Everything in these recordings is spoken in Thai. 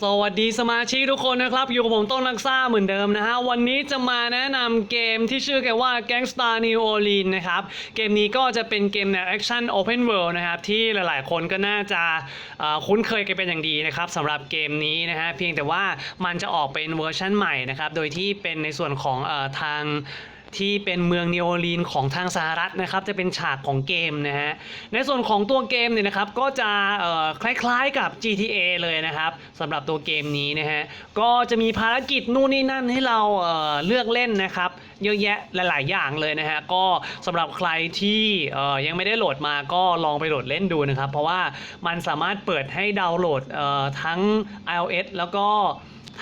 สวัสดีสมาชิกทุกคนนะครับ อยู่กับผมต้นนักซ่าเหมือนเดิมนะฮะ วันนี้จะมาแนะนำเกมที่ชื่อกันว่า Gangstar New Orleans นะครับ เกมนี้ก็จะเป็นเกมแนว Action Open World นะครับ ที่หลายๆ คนก็น่าจะคุ้นเคยกันเป็นอย่างดีนะครับสำหรับเกมนี้นะฮะ เพียงแต่ว่ามันจะออกเป็นเวอร์ชันใหม่นะครับ โดยที่เป็นในส่วนของอทาง ที่เป็นเมืองนิโอลีนของทางสหรัฐนะครับจะเป็นฉากของเกมนะฮะในส่วนของตัวเกมเนี่ยนะครับก็จะคล้ายๆกับ GTA เลยนะครับสำหรับตัวเกมนี้นะฮะก็จะมีภารกิจนู่นนี่นั่นให้เราเเลือกเล่นนะครับเยอะแยะหลาย ๆ อย่างเลยนะฮะก็สำหรับใครที่ยังไม่ได้โหลดมาก็ลองไปโหลดเล่นดูนะครับ เพราะว่ามันสามารถเปิดให้ดาวน์โหลดทั้ง iOS แล้วก็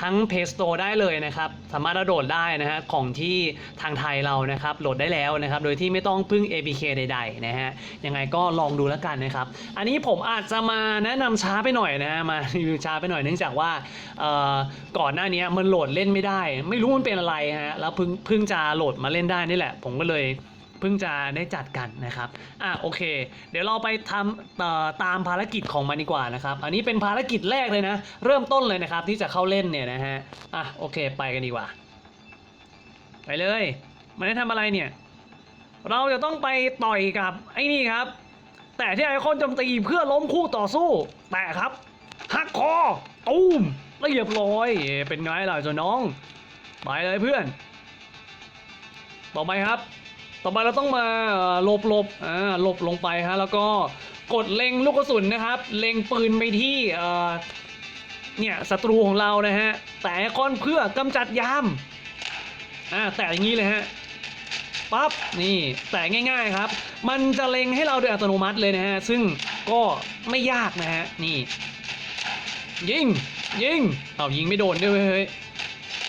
ทั้ง Play Store ได้เลยนะครับ สามารถดาวน์โหลดได้นะฮะของที่ทางไทยเรานะครับโหลดได้แล้วนะครับ โดยที่ไม่ต้องพึ่ง APK ใดๆนะฮะยังไงก็ลองดูแล้วกันนะครับ อันนี้ผมอาจจะมาแนะนำช้าไปหน่อยนะฮะมารีวิวช้าไปหน่อยเนื่องจากว่าก่อนหน้านี้มันโหลดเล่นไม่ได้ ไม่รู้มันเป็นอะไรฮะแล้วเพิ่งเพิ่งจะโหลดมาเล่นได้นี่แหละ ผมก็เลย เพิ่งจะได้จัดกันนะครับอะโอเค เดี๋ยวเราไปทำตามภารกิจของมันดีกว่านะครับ อันนี้เป็นภารกิจแรกเลยนะ เริ่มต้นเลยนะครับที่จะเข้าเล่นเนี่ยนะฮะอะโอเคไปกันดีกว่า ไปเลยมันได้ทำอะไรเนี่ย เราจะต้องไปต่อยกับไอ้นี่ครับ แต่ที่ไอคอนโจมตีเพื่อล้มคู่ต่อสู้ แต่ครับหักคอตูมเรียบร้อยเอ๊ะเป็นไงล่ะเจ้าน้อง ไปเลยเพื่อน ต่อไปครับ ต่อไปเราต้องมาหลบหลบอ่าหลบลงไปฮะแล้วก็กดเล็งลูกกระสุนนะครับ เล็งปืนไปที่เอ่อเนี่ยศัตรูของเรานะฮะแต่ก้อนเพื่อกำจัดยามอ่าแต่อย่างนี้เลยฮะปั๊บนี่แต่ง่ายๆครับ มันจะเล็งให้เราโดยอัตโนมัติเลยนะฮะซึ่งก็ไม่ยากนะฮะนี่ ยิงยิงเอายิงไม่โดนด้วยเฮ้ย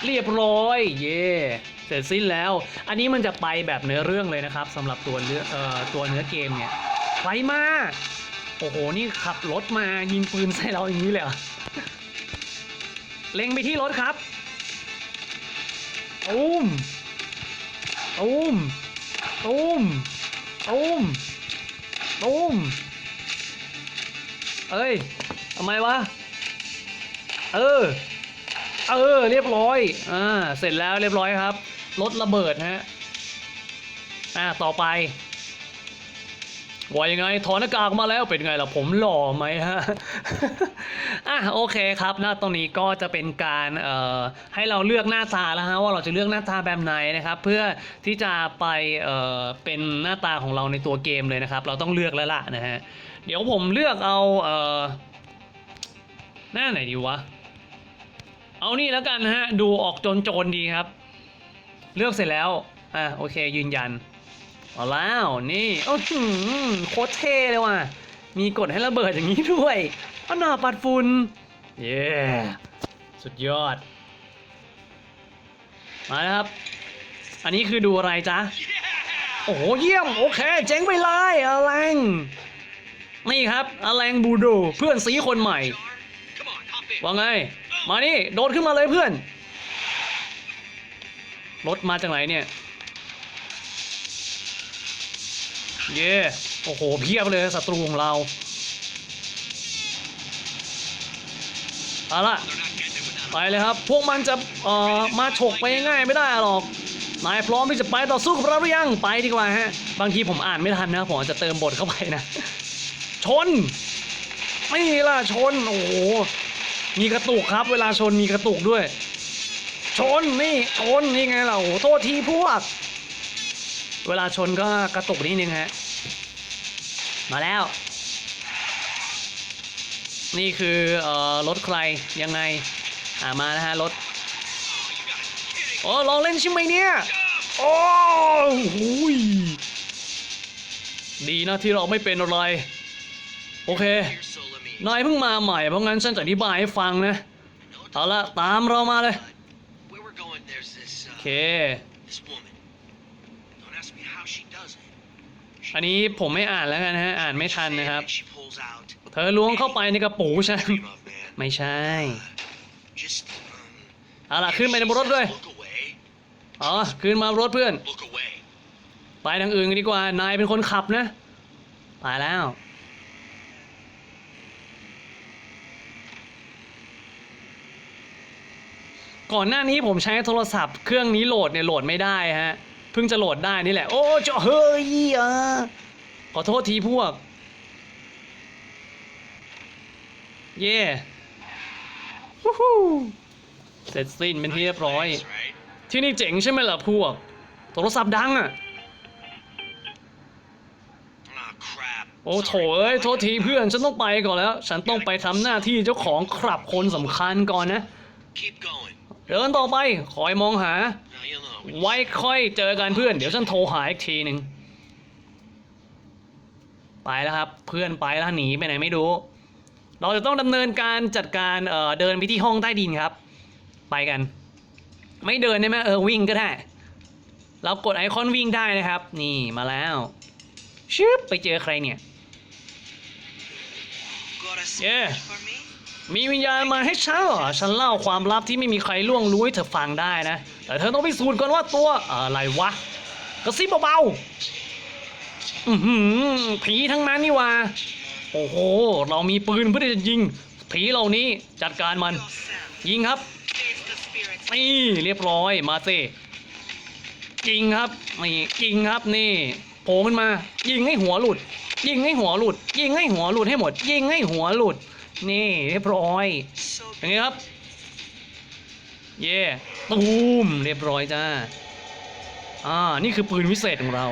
เรียบร้อยเย่เสร็จสิ้นแล้ว อันนี้มันจะไปแบบเนื้อเรื่องเลยนะครับสำหรับตัวเนื้อเอ่อตัวเนื้อเกมเนี่ยไฟมาก โอ้โห นี่ขับรถมายิงปืนใส่เราอย่างนี้เลยเหรอเล็งไปที่รถครับตูมตูมตูมตูมตูมเอ้ยทำไมวะ เออ เออ เรียบร้อย อ่า เสร็จแล้วเรียบร้อยครับ รถระเบิดฮะ อ่าต่อไปว่ายังไงถอนหน้ากากมาแล้วเป็นไงล่ะผมหล่อไหมฮะ อะโอเคครับหน้าตรงนี้ก็จะเป็นการเอ่อให้เราเลือกหน้าตาแล้วฮะว่าเราจะเลือกหน้าตาแบบไหนนะครับ เพื่อที่จะไปเอ่อเป็นหน้าตาของเราในตัวเกมเลยนะครับ เราต้องเลือกแล้วล่ะนะฮะเดี๋ยวผมเลือกเอาเอ่อหน้าไหนดีวะ เอานี่แล้วกันฮะดูออกโจนโจรดีครับ เลือกเสร็จแล้ว อะโอเคยืนยันเอาแล้วนี่โอ้โหโคตรเท่เลยว่ะ มีกดให้ระเบิดอย่างนี้ด้วยอ้าวหน้าปัดฝุ่นเย้สุดยอด มาแล้วครับ อันนี้คือดูอะไรจ๊ะ โอ้โหเยี่ยม โอเค เจ๋งไปเลยอลังนี่ครับอลังบูโดเพื่อนสีคนใหม่ Come on, hop in. ว่าไง มานี่ โดดขึ้นมาเลยเพื่อน รถมาจากไหนเนี่ย เย่โอ้โห เพียบเลยศัตรูของเราเอาละไปเลยครับ พวกมันจะเอ่อมาฉกไปง่ายไม่ได้หรอกนายพร้อมที่จะไปต่อสู้กับเราหรือยังไปดีกว่าฮะ บางทีผมอ่านไม่ทันนะผมจจะเติมบทเข้าไปนะ ชน ไม่ล่ะชน โอ้โหมีกระตุกครับ เวลาชนมีกระตุกด้วย ชนนี่ชนนี่ไงเราโทษทีพวก เวลาชนก็กระตุกนิดนึงฮะ มาแล้ว นี่คือเอ่อรถใครยังไงอ่ามานะฮะรถโอ้ลองเล่นใช่ไหมเนี่ยโอ้โหยดีนะที่เราไม่เป็นอะไร โอเคนายเพิ่งมาใหม่เพราะงั้นฉันจะอธิบายให้ฟังนะ เอาละตามเรามาเลย โอ uh, เค this woman. Don't ask me how she does it. She อันนี้ผมไม่อ่านแล้วกันนะฮะ อ่านไม่ทันนะครับ She pulls out. เธอล้วงเข้าไปในกระปูฉัน Dream of, man. ไม่ใช่ Just, um, เอาล่ะ ขึ้นไปในบนรถด้วย look away. อ๋อ ขึ้นมารถเพื่อน Look away. ไปทางอื่นกันดีกว่า นายเป็นคนขับนะ ไปแล้ว ก่อนหน้านี้ผมใช้โทรศัพท์เครื่องนี้โหลดเนี่ยโหลดไม่ได้ฮะ เพิ่งจะโหลดได้นี่แหละ โอ้เจ้าเฮ้ยอะขอโทษทีพวก เย่วู้ฮู้เสร็จสิ้นเป็นที่เรียบร้อย Nice, right? ที่นี่เจ๋งใช่ไหมล่ะพวก โทรศัพท์ดังอะ Oh, crap. โอ้โถเอ้ย โทษทีเพื่อน ฉันต้องไปก่อนแล้ว ฉันต้องไปทำหน้าที่เจ้าของครับคนสำคัญก่อนนะ Keep going. เดินต่อไปคอยมองหา ไว้ค่อยเจอกันเพื่อน เดี๋ยวฉันโทรหาอีกทีหนึ่งไปแล้วครับ เพื่อนไปแล้วหนีไปไหนไม่รู้ เราจะต้องดำเนินการจัดการเอ่อเดินไปที่ห้องใต้ดินครับ ไปกัน ไม่เดินได้ไหมเออวิ่งก็ได้ เรากดไอคอนวิ่งได้นะครับ นี่มาแล้วชึบไปเจอใครเนี่ย Got a มีวิญญาณมาให้ฉันเหรอ ฉันเล่าความลับที่ไม่มีใครล่วงรู้ให้เธอฟังได้นะ แต่เธอต้องพิสูจน์ก่อนว่าตัวอะไรวะ กระซิบเบาๆ อือหือ ผีทั้งนั้นนี่ว่าโอ้โห เรามีปืนเพื่อที่จะยิง ผีเหล่านี้จัดการมัน ยิงครับ นี่เรียบร้อย มาสิยิงครับ นี่ยิงครับนี่โผล่ขึ้นมา ยิงให้หัวหลุด ยิงให้หัวหลุด ยิงให้หัวหลุดให้หมด ยิงให้หัวหลุด นี่เรียบร้อย อย่างนี้ครับ เย่ตูมเรียบร้อยจ้า อ่า นี่คือปืนวิเศษของเรา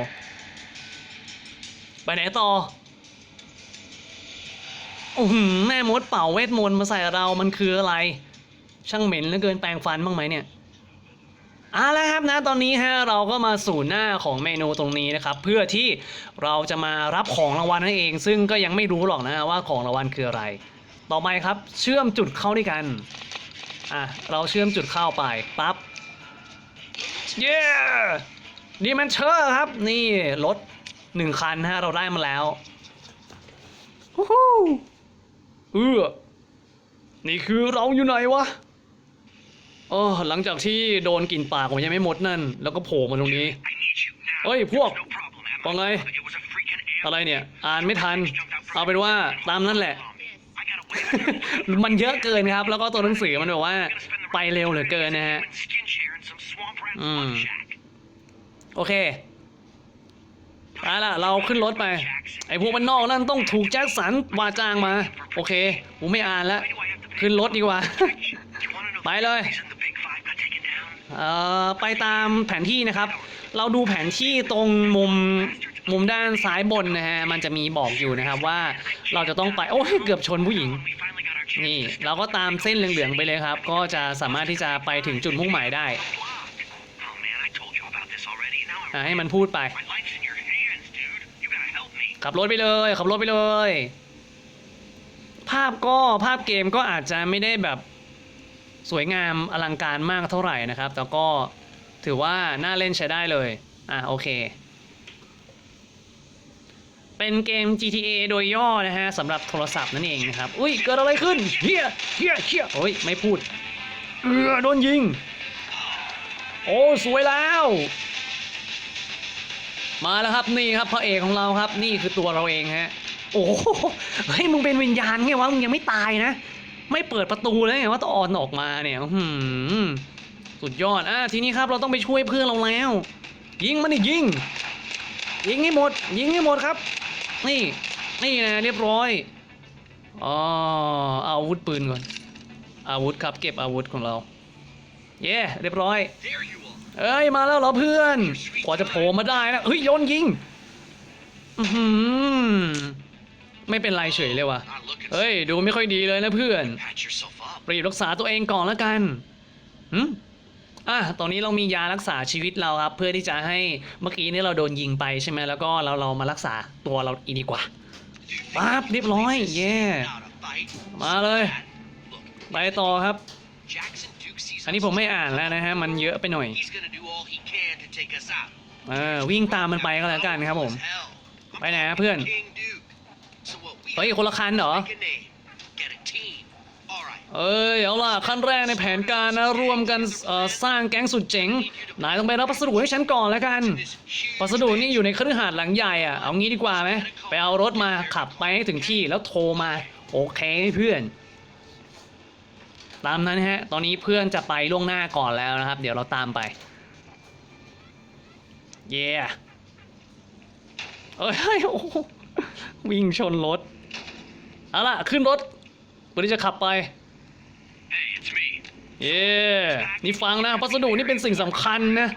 ไปไหนต่อโอ้โหแม่มดเป่าเวทมนต์มาใส่เรา มันคืออะไร ช่างเหม็นเหลือเกินแปรงฟันบ้างไหมเนี่ยเอาละครับนะตอนนี้ฮะเราก็มาสู่หน้าของเมนูตรงนี้นะครับ เพื่อที่เราจะมารับของรางวัลนั่นเอง ซึ่งก็ยังไม่รู้หรอกนะว่าของรางวัลคืออะไร ต่อไปครับ เชื่อมจุดเข้าด้วยกัน อะ เราเชื่อมจุดเข้าไป ปั๊บ เย้ดีมันเชอร์ครับ นี่รถหนึ่งคันฮะ เราได้มาแล้วฮู้ฮู้เออนี่คือเราอยู่ไหนวะเออหลังจากที่โดนกลิ่นปากผมยังไม่หมดนั่น แล้วก็โผล่มาตรงนี้ I need you now. Oi, There พวกว่าไงอะไรเนี่ย อ่านไม่ทัน เอาเป็นว่าตามนั่นแหละ มันเยอะเกินครับ แล้วก็ตัวหนังสือมันแบบว่า ไปเร็วเหลือเกินนะฮะ skin share and some swamp rat Mm. blood shack. โอเคเอาล่ะ เราขึ้นรถไป ไอ้พวกมันนอกนั่นต้องถูกแจ็คสันวาจ้างมา โอเคกูไม่อ่านแล้วขึ้นรถดีกว่า protection? Do you wanna know Bye, the Loy. reason the big five got taken down? เอ่อไปตามแผนที่นะครับ เราดูแผนที่ตรงมุม มุมด้านซ้ายบนนะฮะมันจะมีบอกอยู่นะครับว่าเราจะต้องไปโอ้ยเกือบชนผู้หญิงนี่ เราก็ตามเส้นเหลืองๆไปเลยครับ ก็จะสามารถที่จะไปถึงจุดมุ่งหมายได้ให้มันพูดไปขับรถไปเลยขับรถไปเลย ภาพก็ภาพเกมก็อาจจะไม่ได้แบบสวยงามอลังการมากเท่าไหร่นะครับ แต่ก็ถือว่าน่าเล่นใช้ได้เลย อะโอเค เป็นเกม GTA โดยย่อนะฮะสำหรับโทรศัพท์นั่นเองนะครับ อุ้ย เกิดอะไรขึ้นเฮียเฮียเฮียโอ้ย ไม่พูดเออโดนยิง โอ้ สวยแล้ว มาแล้วครับนี่ครับพระเอกของเราครับ นี่คือตัวเราเองฮะ โอ้โหเฮ้ยมึงเป็นวิญญาณไงวะ มึงยังไม่ตายนะ ไม่เปิดประตูเลยไงว่าต้องออนออกมาเนี่ยหือสุดยอด อะทีนี้ครับเราต้องไปช่วยเพื่อนเราแล้ว ยิงมันดิยิง ยิงให้หมด ยิงให้หมดครับ นี่นี่นะเรียบร้อยอ๋อเอาอาวุธปืนก่อน อาวุธครับเก็บอาวุธของเรา เย้เรียบร้อย เอ้ยมาแล้วเหรอเพื่อนกว่าจะโผล่มาได้นะเฮ้ยโยนยิงอืไม่เป็นไรเฉยเลยว่ะเฮ้ย ดูไม่ค่อยดีเลยนะเพื่อนรีบรักษาตัวเองก่อนแล้วกันหืม อะตอนนี้เรามียารักษาชีวิตเราครับ เพื่อที่จะให้เมื่อกี้นี้เราโดนยิงไปใช่ไหมแล้วก็เราเรามารักษาตัวเราอีกดีกว่า Dude, ปั๊บเรียบร้อยเย่ not a fight. มาเลย Look, ไปต่อครับ Jackson Duke sees อันนี้ผมไม่อ่านแล้วนะฮะ มันเยอะไปหน่อย He's gonna do all he can to take us out. เออวิ่งตามมันไปก็แล้วกันครับผม Hell. I'm ไปไหนฮะเพื่อน King Duke. So what we เฮ้ยคนละคันเหรอ เอ้ยเอาล่ะขั้นแรกในแผนการนะร่วมกันสร้างแก๊งสุดเจ๋งนายต้องไปรับพัสดุให้ฉันก่อนแล้วกันพัสดุนี่อยู่ในคฤหาสน์หลังใหญ่อะเอางี้ดีกว่าไหมไปเอารถมาขับไปให้ถึงที่แล้วโทรมาโอเคเพื่อน ตามนั้นฮะ ตอนนี้เพื่อนจะไปล่วงหน้าก่อนแล้วนะครับ เดี๋ยวเราตามไปเย่เอ้ยเฮ้ยโอ้วิ่งชนรถเอาล่ะขึ้นรถวันนี้จะขับไป เย่นี่ฟังนะพัสดุนี่เป็นสิ่งสำคัญนะ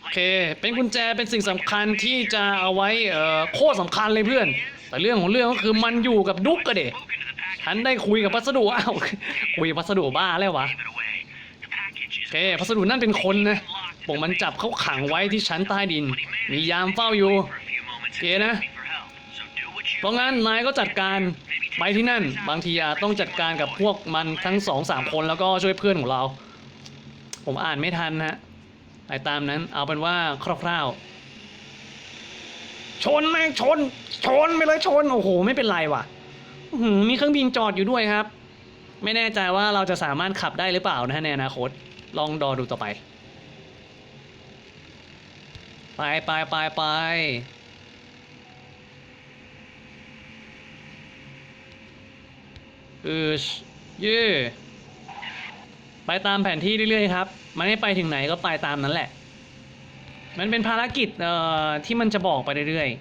โอเค เป็นกุญแจเป็นสิ่งสำคัญที่จะเอาไว้เอ่อโคตรสำคัญเลยเพื่อน แต่เรื่องของเรื่องก็คือมันอยู่กับดุ๊กกะเด Spoken to the package. ฉันได้คุยกับพัสดุอ้าวคุยกับพัสดุบ้าแล้ววะโอเคพัสดุนั่นเป็นคนนะผมมันจับเขาขังไว้ที่ชั้นใต้ดิน มียามเฝ้าอยู่โอเคนะ เพราะงั้นนายก็จัดการ ไปที่นั่น บางทีอาจต้องจัดการกับพวกมันทั้งสองสามคนแล้วก็ช่วยเพื่อนของเรา ผมอ่านไม่ทันนะไปตามนั้น เอาเป็นว่าคร่าวๆ ชนแม่งชน ชนไปเลยชน โอ้โห ไม่เป็นไรว่ะอื้อหือมีเครื่องบินจอดอยู่ด้วยครับ ไม่แน่ใจว่าเราจะสามารถขับได้หรือเปล่านะฮะในอนาคต ลองดอดูต่อไป ไปไปไปไป ออเย่ไปตามแผนที่เรื่อยๆครับ มันให้ไปถึงไหนก็ไปตามนั้นแหละ มันเป็นภารกิจเอ่อที่มันจะบอกไปเรื่อยๆ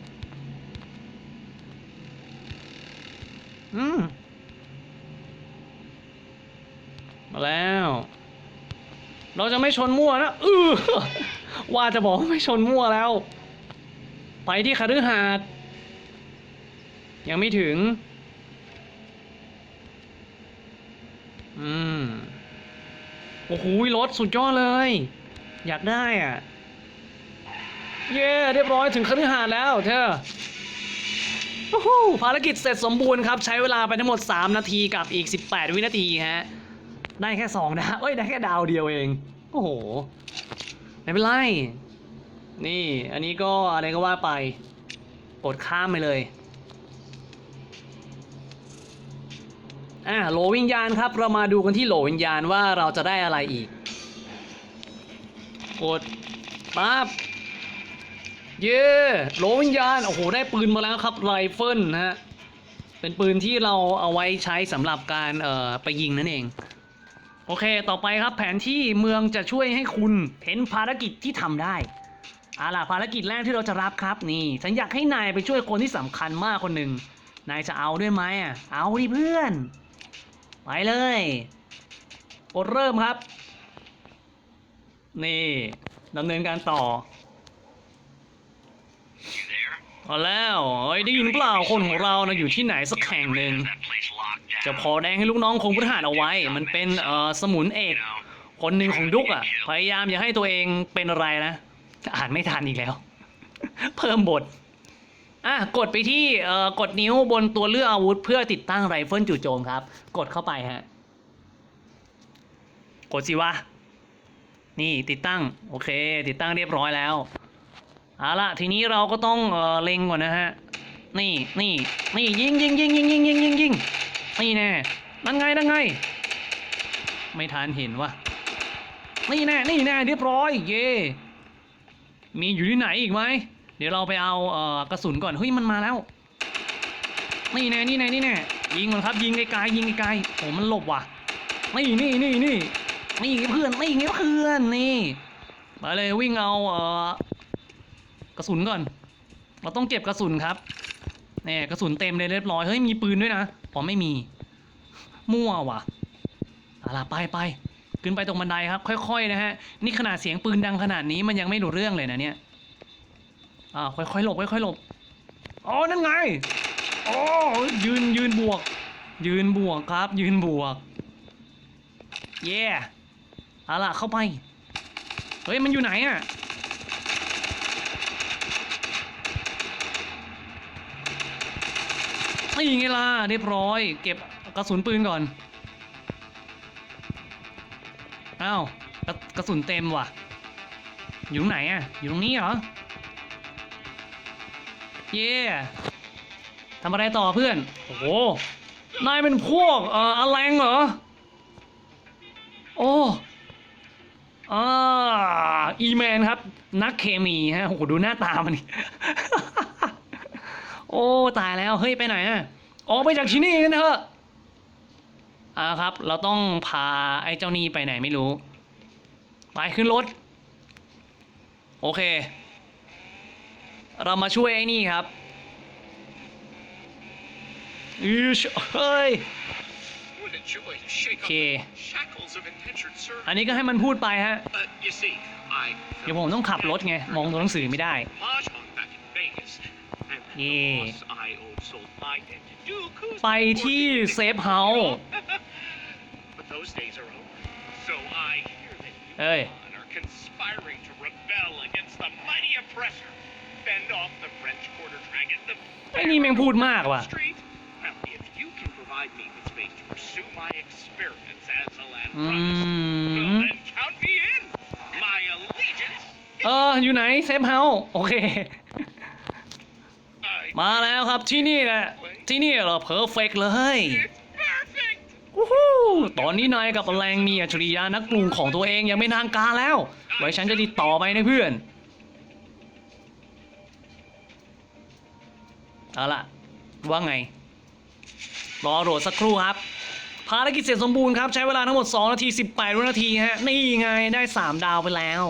อืม มาแล้ว เราจะไม่ชนมั่วนะเออว่าจะบอกไม่ชนมั่วแล้ว ไปที่คฤหาสน์ยังไม่ถึง อืม โอ้โหรถสุดยอดเลย อยากได้อะ เย้เรียบร้อยถึงคฤหาสน์แล้วเธอโอ้โหภารกิจเสร็จสมบูรณ์ครับ ใช้เวลาไปทั้งหมด 3 นาทีกับอีก 18 วินาทีฮะ ได้แค่2ดาวเอ้ย ได้แค่ดาวเดียวเอง โอ้โห ไม่เป็นไร นี่ อันนี้ก็อะไรก็ว่าไป กดข้ามไปเลย อะโหลวิญญาณครับ เรามาดูกันที่โหลวิญญาณว่าเราจะได้อะไรอีก กดปั๊บเย้โหลวิญญาณ โอ้โห ได้ปืนมาแล้วครับไรเฟิลนะฮะ เป็นปืนที่เราเอาไว้ใช้สำหรับการเอ่อไปยิงนั่นเอง โอเค ต่อไปครับแผนที่เมืองจะช่วยให้คุณเห็นภารกิจที่ทำได้เอาล่ะภารกิจแรกที่เราจะรับครับนี่ ฉันอยากให้นายไปช่วยคนที่สำคัญมากคนหนึ่งนายจะเอาด้วยไหมอะ เอาดิเพื่อน ไปเลยกดเริ่มครับ นี่ดำเนินการต่อเอาแล้วเฮ้ยได้ยินเปล่าคนของเรานะอยู่ที่ไหนสักแห่งหนึ่งจะพอแดงให้ลูกน้องคงพุทหารเอาไว้ มันเป็นเอ่อสมุนเอกคนหนึ่งของดุกอะ พยายามอย่าให้ตัวเองเป็นอะไรนะ อ่านไม่ทันอีกแล้ว เพิ่มบท อะกดไปที่เอ่อกดนิ้วบนตัวเลือกอาวุธ เพื่อติดตั้งไรเฟิลจู่โจมครับ กดเข้าไปฮะ กดสิวะ นี่ติดตั้ง โอเค ติดตั้งเรียบร้อยแล้วเอาละทีนี้เราก็ต้องเอ่อเล็งก่อนนะฮะ นี่นี่นี่ยิงยิงยิงยิงยิงยิงยิงยิงนี่แน่นั่นไงนั่นไง ไม่ทันเห็นวะนี่แน่นี่แน่เรียบร้อย เย่มีอยู่ที่ไหนอีกไหม ดี๋ยวเราไปเอาเอ่อกระสุนก่อน เฮ้ยมันมาแล้ว นี่แน่นี่แน่นี่แน่ยิงมันครับยิงไกลๆยิงไกลๆโอ้มันหลบว่ะ นี่นี่นี่นี่นี่ไงเพื่อนนี่ไงเพื่อนนี่ มาเลยวิ่งเอาเอ่อกระสุนก่อน เราต้องเก็บกระสุนครับเนี่ยกระสุนเต็มเลยเรียบร้อย เฮ้ยมีปืนด้วยนะผมไม่มี มั่วว่ะอาล่ะไปไปขึ้นไปตรงบันไดครับ ค่อยๆนะฮะ นี่ขนาดเสียงปืนดังขนาดนี้มันยังไม่รู้เรื่องเลยนะเนี่ย อ่าค่อยๆหลบค่อยๆหลบอ๋อนั่นไงอ๋อยืนยืนบวก ยืนบวกครับ ยืนบวกเย่เอาล่ะเข้าไปเฮ้ยมันอยู่ไหนอะนี่ไงล่ะเรียบร้อย เก็บกระสุนปืนก่อนอ้าวกระกระสุนเต็มว่ะ อยู่ตรงไหนอะ อยู่ตรงนี้เหรอ เย่ทำอะไรต่อเพื่อน โอ้โห นายเป็นพวกเอ่ออะไรงเหรอ โอ้อ่าอีแมนครับ นักเคมีฮะ โอ้โห ดูหน้าตามันโอ้ ตายแล้ว เฮ้ย ไปไหนอะออกไปจากที่นี่กันเถอะอ่าครับ เราต้องพาไอ้เจ้านี่ไปไหนไม่รู้ ไปขึ้นรถ โอเค เรามาช่วยไอ้นี่ครับอือเฮ้ย What a joy to shake off Okay. the shackles of indentured อั service. นนี้ก็ให้มันพูดไปฮะ Uh, you see, I เดี๋ยวผมต้องขับรถไง มองตัวหนังสือไม่ได้ Mahjong back in Vegas. And the Yeah. boss I owed sold my debt to Duke, who's ไปที่เซฟเฮาส์ But those days อ้นี่แม่งพูดมากว่ะ Street. Well, if you can provide me with space to pursue my experiments as a land อื promised, ม well, then count me in. My allegiance เออ อยู่ไหนเซฟเฮาส์โอเค I มาแล้วครับที่นี่แหละ ที่นี่เหรอเพอร์เฟกเลย It's perfect. วู้ฮู้ตอนนี้นายกับแรงมีอัจฉริยะนักปรุงของตัวเองยังไม่ทางการแล้ว ไว้ฉันจะติดต่อไปนะเพื่อน เอาล่ะ ว่าไง รอโหลดสักครู่ครับ ภารกิจเสร็จสมบูรณ์ครับ ใช้เวลาทั้งหมด 2 นาที 18วินาทีฮะ นี่ไงได้ 3 ดาวไปแล้ว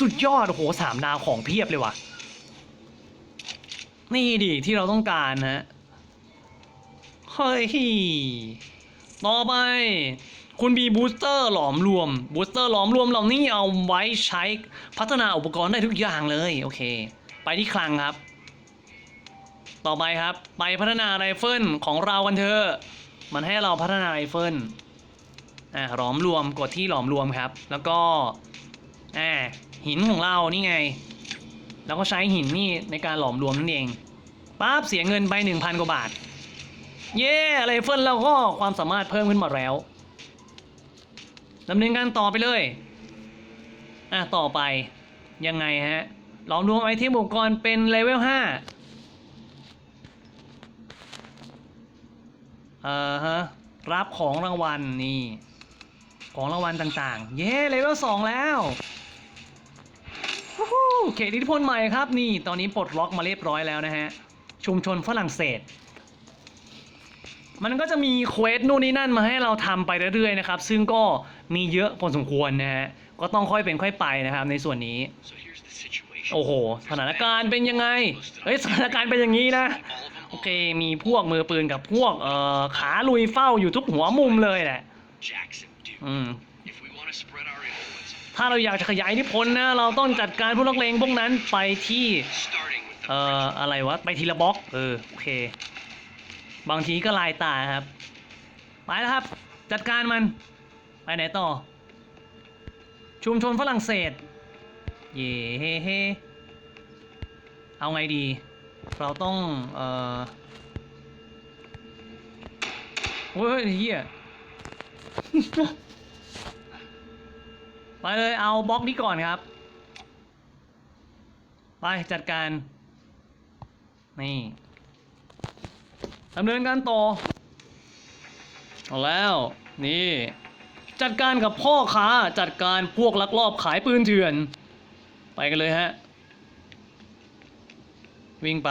สุดยอด โอ้โห3ดาวของเพียบเลยว่ะ นี่ดิที่เราต้องการนะฮะเฮ้ย ต่อไป คุณมีบูสเตอร์หลอมรวม บูสเตอร์หลอมรวมเหล่านี้เอาไว้ใช้พัฒนาอุปกรณ์ได้ทุกอย่างเลย โอเค ไปที่คลังครับ ต่อไปครับ ไปพัฒนาไรเฟิลของเรากันเถอะมันให้เราพัฒนาไรเฟิลอ่าหลอมรวมกดที่หลอมรวมครับ แล้วก็อ่าหินของเรานี่ไง แล้วก็ใช้หินนี่ในการหลอมรวมนั่นเองปั๊บเสียเงินไป 1,000 กว่าบาท เย้ไรเฟิลเราก็ความสามารถเพิ่มขึ้นมาแล้วดำเนินการต่อไปเลยอะต่อไปยังไงฮะหลอมรวมไอเทมอุปกรณ์เป็นเลเวล5 เออฮะรับของรางวัลนี่ ของรางวัลต่างๆ เย้เลเวล2แล้ววู้ฮู้เขตอิทธิพลใหม่ครับนี่ ตอนนี้ปลดล็อกมาเรียบร้อยแล้วนะฮะ ชุมชนฝรั่งเศส มันก็จะมีเควสนู่นนี่นั่นมาให้เราทำไปเรื่อยๆนะครับ ซึ่งก็มีเยอะพอสมควรนะฮะ ก็ต้องค่อยเป็นค่อยไปนะครับในส่วนนี้ So here's the situation. โอ้โห สถานการณ์เป็นยังไง เฮ้ย สถานการณ์เป็นอย่างนี้นะ All of them โอเค มีพวกมือปืนกับพวกเอ่อขาลุยเฝ้าอยู่ทุกหัวมุมเลยแหละ Jackson, dude. อืม If we want to spread our influence, ถ้าเราอยากจะขยายอิทธิพลนะ เราต้องจัดการพวกนักเลงพวกนั้นไปที่ starting with the เอ่ออะไรวะ ไปทีละบล็อกเออโอเค บางทีก็ลายตาครับ ไปแล้วครับ จัดการมัน ไปไหนต่อ ชุมชนฝรั่งเศส เย่เฮ้เฮ้เอาไงดี เราต้องเอ่อเฮ้ยเฮียไปเลยเอาบล็อกนี้ก่อนครับ ไปจัดการ นี่ดำเนินการต่อ เอาแล้ว นี่ จัดการกับพ่อค้าจัดการพวกลักลอบขายปืนเถื่อน ไปกันเลยฮะ วิ่งไป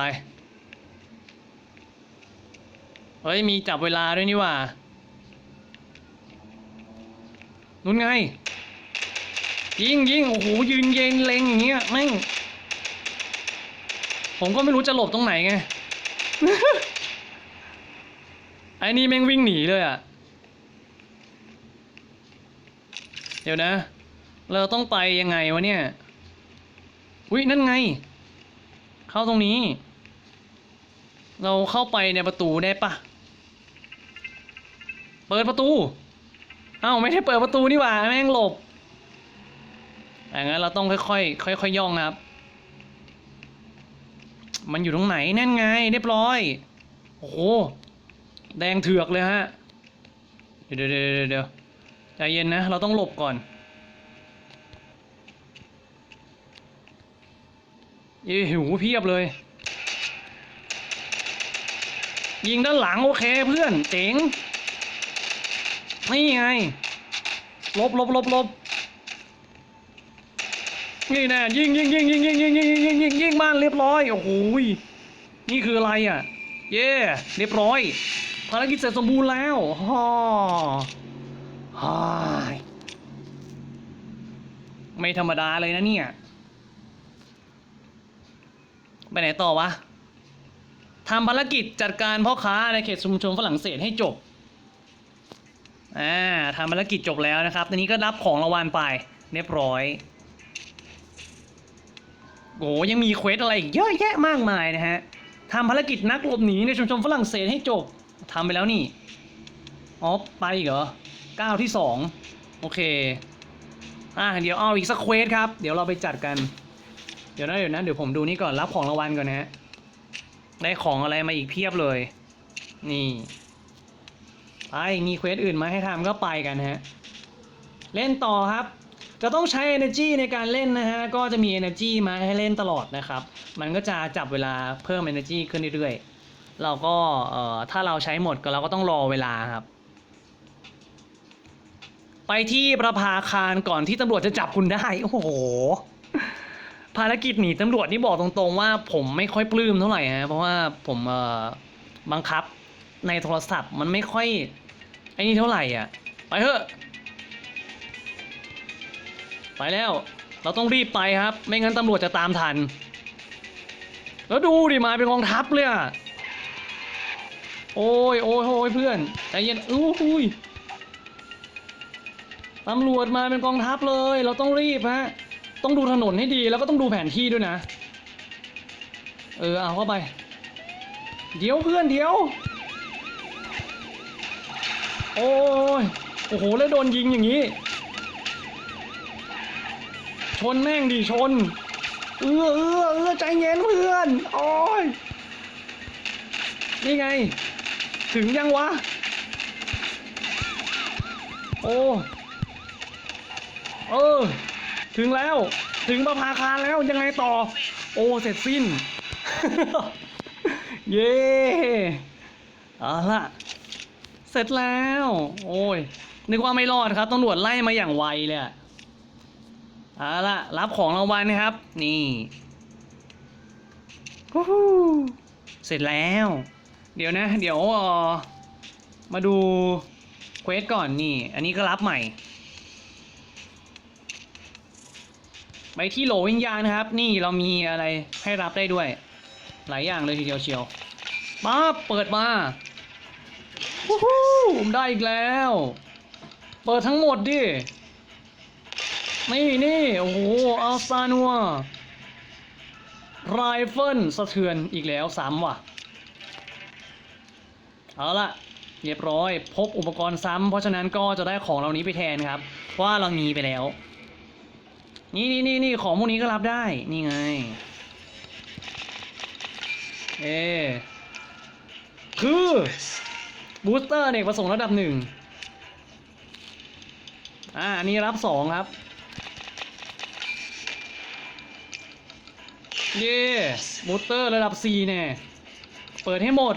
เฮ้ย มีจับเวลาด้วยนี่ว่านุ่นไง ยิงยิงโอ้โหยืนเย็นเล็งอย่างเงี้ยแม่ง ผมก็ไม่รู้จะหลบตรงไหนไง ไอ้นี่แม่งวิ่งหนีเลยอะ เดี๋ยวนะ เราต้องไปยังไงวะเนี่ย อุ้ยนั่นไง เข้าตรงนี้ เราเข้าไปในประตูได้ปะเปิดประตู เอ้าไม่ได้เปิดประตูนี่หว่าแม่งหลบอย่างนั้นเราต้องค่อยๆค่อยๆย่องครับ มันอยู่ตรงไหนนั่นไงเรียบร้อย โอ้โห แดงเถือกเลยฮะ เดี๋ยวเดี๋ยวเดี๋ยวเดี๋ยวใจเย็นนะ เราต้องหลบก่อน เอ้หิวเพียบเลย ยิงด้านหลังโอเคเพื่อนเจ๋ง นี่ไง ลบลบลบลบนี่แน่ยิงยิงยิงยิงยิงยิงยิงยิงยิงยิงบ้านเรียบร้อย โอ้โหยนี่คืออะไรอะ เย่เรียบร้อยภารกิจเสร็จสมบูรณ์แล้วฮ่อฮ่าไม่ธรรมดาเลยนะเนี่ย ไปไหนต่อวะทำภารกิจจัดการพ่อค้าในเขตชุมชนฝรั่งเศสให้จบ อ่าทำภารกิจจบแล้วนะครับตอนนี้ก็รับของรางวัลไปเรียบร้อยโอ้ยังมีเควสอะไรอีกเยอะแยะมากมายนะฮะทำภารกิจนักหลบหนีในชุมชนฝรั่งเศสให้จบทำไปแล้วนี่ อ๋อ ไปอีกเหรอก้าวที่สอง โอเค อ่าเดี๋ยวเอาอีกสักเควสครับ เดี๋ยวเราไปจัดกัน เดี๋ยวนะเดี๋ยวนะเดี๋ยวผมดูนี่ก่อนรับของรางวัลก่อนนะฮะได้ของอะไรมาอีกเพียบเลย นี่ไปมีเควสอื่นมาให้ทำก็ไปกันฮะ เล่นต่อครับ จะต้องใช้ energy ในการเล่นนะฮะ ก็จะมี energy มาให้เล่นตลอดนะครับ มันก็จะจับเวลาเพิ่ม energy ขึ้นเรื่อยๆ เราก็เอ่อถ้าเราใช้หมดก็เราก็ต้องรอเวลาครับ ไปที่ประภาคารก่อนที่ตำรวจจะจับคุณได้ โอ้โห ภารกิจหนีตำรวจนี่บอกตรงๆว่าผมไม่ค่อยปลื้มเท่าไหร่ฮะเพราะว่าผมเอ่อบังคับในโทรศัพท์มันไม่ค่อยไอ้นี่เท่าไหร่อะไปเถอะไปแล้วเราต้องรีบไปครับ ไม่งั้นตำรวจจะตามทัน แล้วดูดิมาเป็นกองทัพเลยอะโอ้ยโอ้ยโอ้ยเพื่อนใจเย็นอู้หูยตำรวจมาเป็นกองทัพเลย เราต้องรีบฮะ ต้องดูถนนให้ดีแล้วก็ต้องดูแผนที่ด้วยนะ เออเอาเข้าไป เดี๋ยวเพื่อนเดี๋ยว โอ้ยโอ้โหแล้วโดนยิงอย่างนี้ ชนแม่งดิชน เออเออเออใจเย็นเพื่อน โอ้ย นี่ไง ถึงยังวะ โอ้ เออ ถึงแล้ว ถึงประภาคารแล้วยังไงต่อ โอ้เสร็จสิ้น เย้เอาละเสร็จแล้ว โอ้ยนึกว่าไม่รอดครับตำรวจไล่มาอย่างไวเลยอะเอาละรับของรางวัลนะครับ นี่เสร็จแล้ว เดี๋ยวนะ เดี๋ยวออมาดูเควสก่อนนี่ อันนี้ก็รับใหม่ ไปที่โหลวิญญาณนะครับ นี่เรามีอะไรให้รับได้ด้วย หลายอย่างเลยทีเดียวเชียวมาเปิดมาวู้ฮู้ผมได้อีกแล้ว เปิดทั้งหมดดิ นี่นี่โอ้โหอัลซานัวไรเฟิลสะเทือนอีกแล้วสามว่ะ เอาละเรียบร้อย พบอุปกรณ์ซ้ำเพราะฉะนั้นก็จะได้ของเหล่านี้ไปแทนครับเพราะว่าเรามีไปแล้ว นี่นี่นี่นี่ของพวกนี้ก็รับได้ นี่ไง เอ คือบูสเตอร์เอกประสงค์ระดับหนึ่งอ่า อันนี้รับสองครับ เย่บูสเตอร์ระดับสี่เนี่ย เปิดให้หมด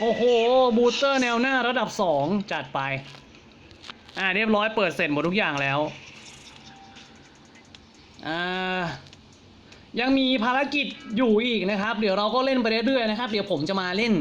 โอ้โห บูสเตอร์แนวหน้าระดับสองจัดไป อ่า เรียบร้อยเปิดเสร็จหมดทุกอย่างแล้ว อ่ายังมีภารกิจอยู่อีกนะครับ เดี๋ยวเราก็เล่นไปเรื่อยๆนะครับ เดี๋ยวผมจะมาเล่น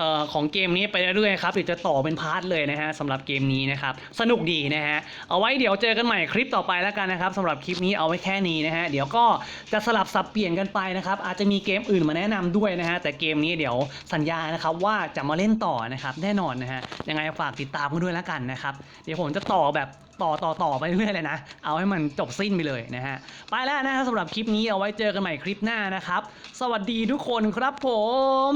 ออของเกมนี้ไปเรื่อยๆครับเดี๋ยวจะต่อเป็นพาร์ทเลยนะฮะสำหรับเกมนี้นะครับ สนุกดีนะฮะ เอาไว้เดี๋ยวเจอกันใหม่คลิปต่อไปแล้วกันนะครับสำหรับคลิปนี้เอาไว้แค่นี้นะฮะ เดี๋ยวก็จะสลับสับเปลี่ยนกันไปนะครับ อาจจะมีเกมอื่นมาแนะนำด้วยนะฮะ แต่เกมนี้เดี๋ยวสัญญานะครับว่าจะมาเล่นต่อนะครับ แน่นอนนะฮะ ยังไงฝากติดตามกันด้วยแล้วกันนะครับ เดี๋ยวผมจะต่อแบบ ต่อต่อต่อไปเรื่อยๆเลยนะ เอาให้มันจบสิ้นไปเลยนะฮะ ไปแล้วนะครับสำหรับคลิปนี้เอาไว้เจอกันใหม่คลิปหน้านะครับ สวัสดีทุกคนครับผม